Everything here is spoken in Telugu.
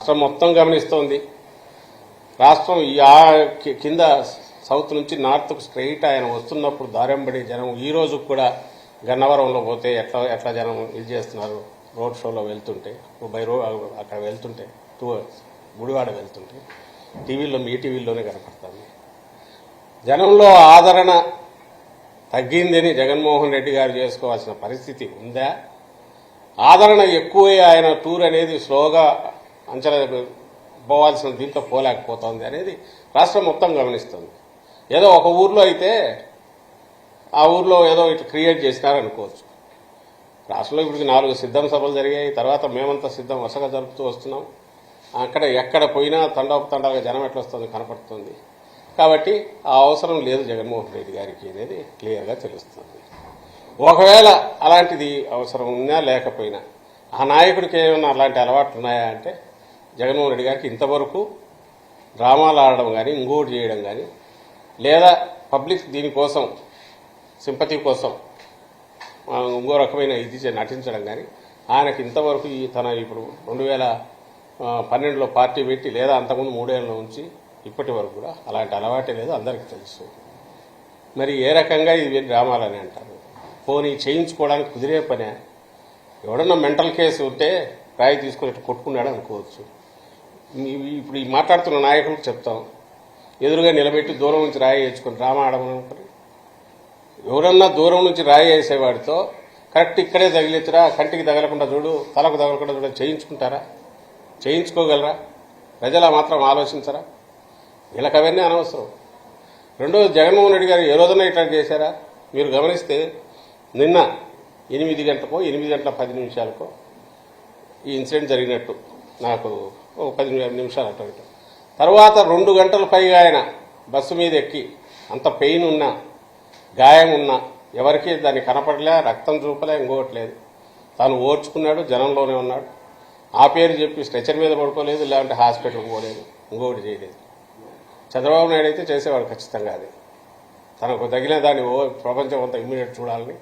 రాష్ట్రం మొత్తం గమనిస్తోంది. రాష్ట్రం ఆ కింద సౌత్ నుంచి నార్త్కు స్ట్రైట్ ఆయన వస్తున్నప్పుడు దారెంబడి జనం ఈ రోజు కూడా గన్నవరంలో పోతే ఎట్లా ఎట్లా జనం ఇది చేస్తున్నారు? రోడ్ షోలో వెళ్తుంటే బై రో అక్కడ వెళ్తుంటే టూ గుడివాడ వెళ్తుంటే టీవీలో మీ టీవీలోనే కనపడుతుంది. జనంలో ఆదరణ తగ్గిందని జగన్మోహన్ రెడ్డి గారు చేసుకోవాల్సిన పరిస్థితి ఉందా? ఆదరణ ఎక్కువే ఆయన టూర్ అనేది స్లోగా అంచనా పోవాల్సిన దీంట్లో పోలేకపోతుంది అనేది రాష్ట్రం మొత్తం గమనిస్తుంది. ఏదో ఒక ఊర్లో అయితే ఆ ఊర్లో ఏదో ఇట్లా క్రియేట్ చేసినారనుకోవచ్చు. రాష్ట్రంలో ఇప్పటికి నాలుగు సిద్ధం సభలు జరిగాయి తర్వాత మేమంతా సిద్ధం వరుసగా జరుపుతూ వస్తున్నాం. అక్కడ ఎక్కడ పోయినా తండోపతండాలుగా జనం ఎట్లా వస్తుంది కనపడుతుంది. కాబట్టి ఆ అవసరం లేదు జగన్మోహన్ రెడ్డి గారికి అనేది క్లియర్గా తెలుస్తుంది. ఒకవేళ అలాంటిది అవసరం ఉన్నా లేకపోయినా ఆ నాయకుడికి ఏమైనా అలాంటి అలవాట్లు ఉన్నాయా అంటే జగన్మోహన్ రెడ్డి గారికి ఇంతవరకు డ్రామాలు ఆడడం కానీ ఇంకోటి చేయడం కానీ లేదా పబ్లిక్ దీనికోసం సింపతి కోసం ఇంకో రకమైన ఇది నటించడం కానీ ఆయనకి ఇంతవరకు ఈ తన ఇప్పుడు రెండు వేల పన్నెండులో పార్టీ పెట్టి లేదా అంతకుముందు మూడేళ్ళలో ఉంచి ఇప్పటి వరకు కూడా అలాంటి అలవాటే లేదు అందరికీ తెలుసు. మరి ఏ రకంగా ఇది డ్రామాలని అంటారు? పోనీ చేయించుకోవడానికి కుదిరే పనే? ఎవడన్నా మెంటల్ కేసు ఉంటే రాయి తీసుకొని కొట్టుకున్నాడు అనుకోవచ్చు. ఇప్పుడు ఈ మాట్లాడుతున్న నాయకులకు చెప్తాం. ఎదురుగా నిలబెట్టి దూరం నుంచి రాయి వేసుకొని డ్రామా ఆడమని ఎవరన్నా దూరం నుంచి రాయి వేసేవాడితో కరెక్ట్ ఇక్కడే తగిలిచ్చురా కంటికి తగలకుండా చూడు తలకు తగలకుండా చూడ చేయించుకుంటారా? చేయించుకోగలరా? ప్రజలు మాత్రం ఆలోచించరా? వీళ్ళకి అవన్నీ అనవసరం. రెండోది జగన్మోహన్ రెడ్డి గారు ఏ రోజున ఇట్లా చేశారా? మీరు గమనిస్తే నిన్న ఎనిమిది గంటకో ఎనిమిది గంటల పది నిమిషాలకో ఈ ఇన్సిడెంట్ జరిగినట్టు నాకు ఒక పది నిమిషాలు అటు ఇటు తర్వాత రెండు గంటల పైగా ఆయన బస్సు మీద ఎక్కి అంత పెయిన్ ఉన్నా గాయం ఉన్నా ఎవరికీ దాన్ని కనపడలే రక్తం చూపలే ఇంకోవట్లేదు. తాను ఓర్చుకున్నాడు జనంలోనే ఉన్నాడు. ఆ పేరు చెప్పి స్ట్రెచర్ మీద పడుకోలేదు లేదంటే హాస్పిటల్కి పోలేదు ఇంకొకటి చేయలేదు. చంద్రబాబు నాయుడు అయితే చేసేవాడు ఖచ్చితంగా అది. తనకు తగిలిన దాన్ని ఓ ప్రపంచం అంతా ఇమ్మీడియట్ చూడాలని